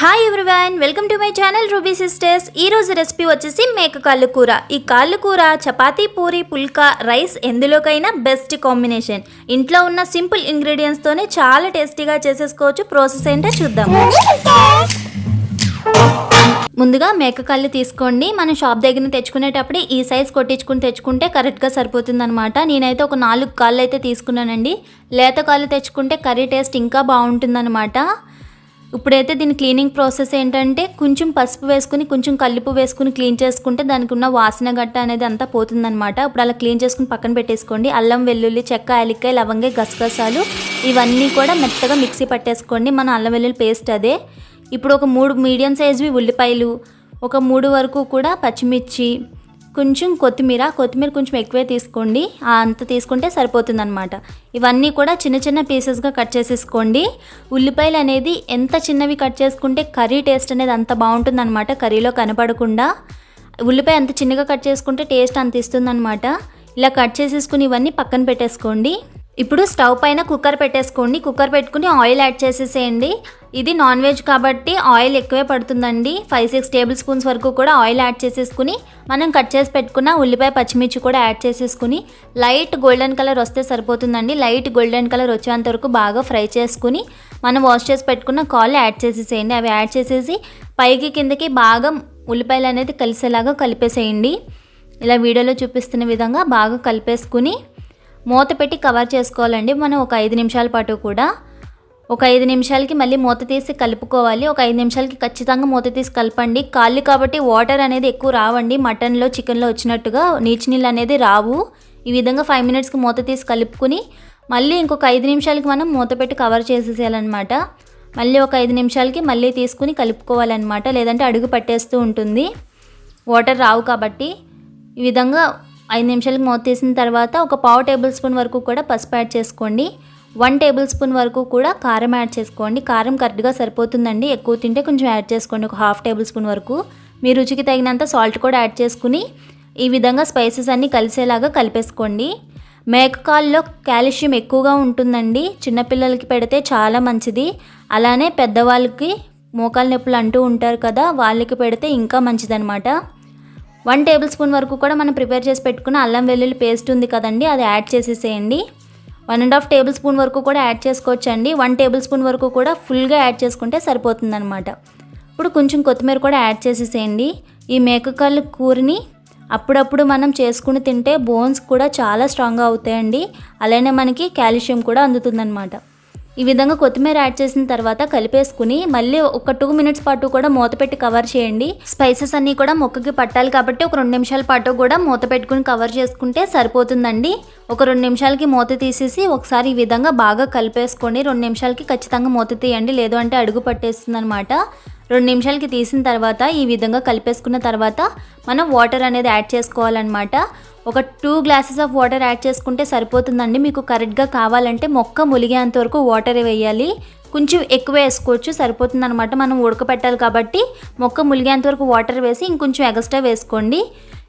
Hi everyone welcome to my channel Ruby sisters ఈ రోజు recipe వచ్చేసి మేక కాళ్ళు కూర. ఈ కాళ్ళు కూర చపాతీ పూరి పుల్కా రైస్ ఎందులోకైనా బెస్ట్ కాంబినేషన్ ఇంట్లో ఉన్న సింపుల్ ఇంగ్రీడియంట్స్తోనే చాలా టేస్టీగా చేసేసుకోవచ్చు. ప్రాసెస్ ఏంటో చూద్దాం. ముందుగా మేక కాళ్ళు తీసుకోండి. మనం షాప్ దగ్గర తెచ్చుకునేటప్పుడు ఈ సైజ్ కొట్టించుకుని తెచ్చుకుంటే కరెక్ట్గా సరిపోతుంది అనమాట నేనైతే ఒక నాలుగు కాళ్ళు అయితే తీసుకున్నానండి. లేత కాళ్ళు తెచ్చుకుంటే కర్రీ టేస్ట్ ఇంకా బాగుంటుందన్నమాట. ఇప్పుడైతే దీని క్లీనింగ్ ప్రాసెస్ ఏంటంటే కొంచెం పసుపు వేసుకుని కొంచెం కల్లుపు వేసుకుని క్లీన్ చేసుకుంటే దానికి ఉన్న వాసన గట్ట అనేది అంతా పోతుందన్నమాట. ఇప్పుడు అలా క్లీన్ చేసుకుని పక్కన పెట్టేసుకోండి. అల్లం వెల్లుల్లి చెక్క యాలిక్కాయ లవంగే గసగసాలు ఇవన్నీ కూడా మెత్తగా మిక్సీ పట్టేసుకోండి. మన అల్లం వెల్లుల్లి పేస్ట్ అదే. ఇప్పుడు ఒక మూడు మీడియం సైజువి ఉల్లిపాయలు ఒక మూడు వరకు కూడా పచ్చిమిర్చి కొంచెం కొత్తిమీర కొత్తిమీర కొంచెం ఎక్కువే తీసుకోండి. అంత తీసుకుంటే సరిపోతుంది అనమాట ఇవన్నీ కూడా చిన్న చిన్న పీసెస్గా కట్ చేసేసుకోండి. ఉల్లిపాయలు అనేది ఎంత చిన్నవి కట్ చేసుకుంటే కర్రీ టేస్ట్ అనేది అంత బాగుంటుంది అనమాట కర్రీలో కనపడకుండా. ఉల్లిపాయ అంత చిన్నగా కట్ చేసుకుంటే టేస్ట్ అంత ఇస్తుంది ఇలా కట్ చేసేసుకుని ఇవన్నీ పక్కన పెట్టేసుకోండి. ఇప్పుడు స్టవ్ పైన కుక్కర్ పెట్టేసుకోండి. కుక్కర్ పెట్టుకుని ఆయిల్ యాడ్ చేసేసేయండి. ఇది నాన్ వెజ్ కాబట్టి ఆయిల్ ఎక్కువే పడుతుందండి. ఫైవ్ సిక్స్ టేబుల్ స్పూన్స్ వరకు కూడా ఆయిల్ యాడ్ చేసేసుకుని మనం కట్ చేసి పెట్టుకున్న ఉల్లిపాయ పచ్చిమిర్చి కూడా యాడ్ చేసేసుకుని లైట్ గోల్డెన్ కలర్ వస్తే సరిపోతుందండి. లైట్ గోల్డెన్ కలర్ వచ్చేంత వరకు బాగా ఫ్రై చేసుకుని మనం వాష్ చేసి పెట్టుకున్న కాళ్ళు యాడ్ చేసేసేయండి. అవి యాడ్ చేసేసి పైకి కిందకి బాగా ఉల్లిపాయలు అనేది కలిసేలాగా కలిపేసేయండి. ఇలా వీడియోలో చూపిస్తున్న విధంగా బాగా కలిపేసుకుని మూత పెట్టి కవర్ చేసుకోవాలండి. మనం ఒక ఐదు నిమిషాల పాటు కూడా ఒక ఐదు నిమిషాలకి మళ్ళీ మూత తీసి కలుపుకోవాలి. ఒక ఐదు నిమిషాలకి ఖచ్చితంగా మూత తీసి కలపండి. కాళ్ళు కాబట్టి వాటర్ అనేది ఎక్కువ రావండి. మటన్లో చికెన్లో వచ్చినట్టుగా నీచి నీళ్ళు అనేది రావు. ఈ విధంగా ఫైవ్ మినిట్స్కి మూత తీసి కలుపుకుని మళ్ళీ ఇంకొక ఐదు నిమిషాలకి మనం మూత పెట్టి కవర్ చేసేసేయాలన్నమాట. మళ్ళీ ఒక ఐదు నిమిషాలకి మళ్ళీ తీసుకుని కలుపుకోవాలన్నమాట. లేదంటే అడుగు పట్టేస్తూ ఉంటుంది. వాటర్ రావు కాబట్టి ఈ విధంగా ఐదు నిమిషాలకు మూత తీసిన తర్వాత ఒక పావు టేబుల్ స్పూన్ వరకు కూడా పసుపు యాడ్ చేసుకోండి. వన్ టేబుల్ స్పూన్ వరకు కూడా కారం యాడ్ చేసుకోండి. కారం కరెక్ట్గా సరిపోతుందండి. ఎక్కువ తింటే కొంచెం యాడ్ చేసుకోండి. ఒక హాఫ్ టేబుల్ స్పూన్ వరకు. మీ రుచికి తగినంత సాల్ట్ కూడా యాడ్ చేసుకుని ఈ విధంగా స్పైసెస్ అన్నీ కలిసేలాగా కలిపేసుకోండి. మేకకాల్లో కాల్షియం ఎక్కువగా ఉంటుందండి. చిన్నపిల్లలకి పెడితే చాలా మంచిది. అలానే పెద్దవాళ్ళకి మోకాలు నొప్పులు అంటూ ఉంటారు కదా వాళ్ళకి పెడితే ఇంకా మంచిదనమాట వన్ టేబుల్ స్పూన్ వరకు కూడా మనం ప్రిపేర్ చేసి పెట్టుకున్న అల్లం వెల్లుల్లి పేస్ట్ ఉంది కదండి అది యాడ్ చేసేసేయండి. One and half tablespoon వరకు కూడా యాడ్ చేసుకోవచ్చండి. వన్ టేబుల్ స్పూన్ వరకు కూడా ఫుల్గా యాడ్ చేసుకుంటే సరిపోతుందనమాట ఇప్పుడు కొంచెం కొత్తిమీర కూడా యాడ్ చేసేసేయండి. ఈ మేకకాళ్ళు కూరని అప్పుడప్పుడు మనం చేసుకుని తింటే బోన్స్ కూడా చాలా స్ట్రాంగ్గా అవుతాయండి. అలానే మనకి కాల్షియం కూడా అందుతుందన్నమాట. ఈ విధంగా కొత్తిమీర యాడ్ చేసిన తర్వాత కలిపేసుకుని మళ్ళీ ఒక టూ మినిట్స్ పాటు కూడా మూత పెట్టి కవర్ చేయండి. స్పైసెస్ అన్నీ కూడా మొక్కకి పట్టాలి కాబట్టి ఒక రెండు నిమిషాల పాటు కూడా మూత పెట్టుకుని కవర్ చేసుకుంటే సరిపోతుందండి. ఒక రెండు నిమిషాలకి మూత తీసేసి ఒకసారి ఈ విధంగా బాగా కలిపేసుకోండి. రెండు నిమిషాలకి ఖచ్చితంగా మూత తీయండి. లేదు అంటే అడుగు పట్టేస్తుంది అనమాట రెండు నిమిషాలకి తీసిన తర్వాత ఈ విధంగా కలిపేసుకున్న తర్వాత మనం వాటర్ అనేది యాడ్ చేసుకోవాలన్నమాట. ఒక two glasses of water add చేసుకుంటే సరిపోతుందండి. మీకు కరెక్ట్గా కావాలంటే మొక్క ములిగేంత వరకు వాటర్ వేయాలి. కొంచెం ఎక్కువ వేసుకోవచ్చు సరిపోతుంది అనమాట మనం ఉడకపెట్టాలి కాబట్టి మొక్క ములిగేంత వరకు వాటర్ వేసి ఇంకొంచెం ఎగస్ట్రా వేసుకోండి.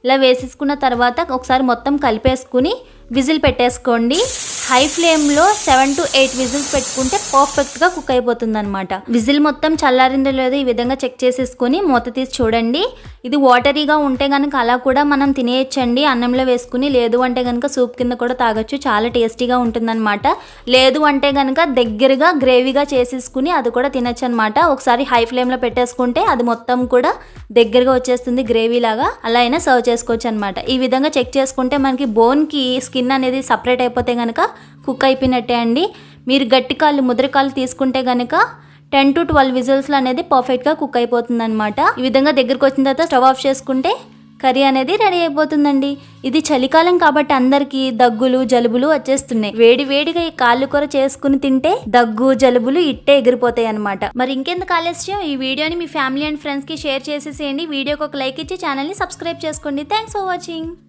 ఇలా వేసేసుకున్న తర్వాత ఒకసారి మొత్తం కలిపేసుకుని విజిల్ పెట్టేసుకోండి. హై ఫ్లేమ్లో సెవెన్ టు ఎయిట్ విజిల్స్ పెట్టుకుంటే పర్ఫెక్ట్గా కుక్ అయిపోతుందనమాట విజిల్ మొత్తం చల్లారిందో లేదో ఈ విధంగా చెక్ చేసేసుకొని మూత తీసి చూడండి. ఇది వాటరీగా ఉంటే కనుక అలా కూడా మనం తినేయచ్చండి. అన్నంలో వేసుకుని లేదు అంటే కనుక సూప్ కింద కూడా తాగొచ్చు. చాలా టేస్టీగా ఉంటుందన్నమాట. లేదు అంటే కనుక దగ్గరగా గ్రేవీగా చేసేసుకుని అది కూడా తినచ్చు అనమాట ఒకసారి హై ఫ్లేమ్లో పెట్టేసుకుంటే అది మొత్తం కూడా దగ్గరగా వచ్చేస్తుంది గ్రేవీ లాగా అలా అయినా సర్వ్ చేసుకోవచ్చు అనమాట ఈ విధంగా చెక్ చేసుకుంటే మనకి బోన్కి స్కిన్ అనేది సపరేట్ అయిపోతే కనుక కుక్ అయిపోయినట్టే అండి. మీరు గట్టి కాళ్ళు ముద్రకాళ్ళు తీసుకుంటే కనుక టెన్ టు ట్వెల్వ్ విజిల్స్లో అనేది పర్ఫెక్ట్గా కుక్ అయిపోతుంది అనమాట ఈ విధంగా దగ్గరకు వచ్చిన తర్వాత స్టవ్ ఆఫ్ చేసుకుంటే కర్రీ అనేది రెడీ అయిపోతుందండి. ఇది చలికాలం కాబట్టి అందరికీ దగ్గులు జలుబులు వచ్చేస్తున్నాయి. వేడి వేడిగా ఈ కాళ్ళు కూర చేసుకుని తింటే దగ్గు జలుబులు ఇట్టే ఎగిరిపోతాయి అనమాట మరి ఇంకెందుకు ఆలస్యం? ఈ వీడియోని మీ ఫ్యామిలీ అండ్ ఫ్రెండ్స్కి షేర్ చేసేసేయండి. వీడియోకి ఒక లైక్ ఇచ్చి ఛానల్ని సబ్స్క్రైబ్ చేసుకోండి. Thanks for watching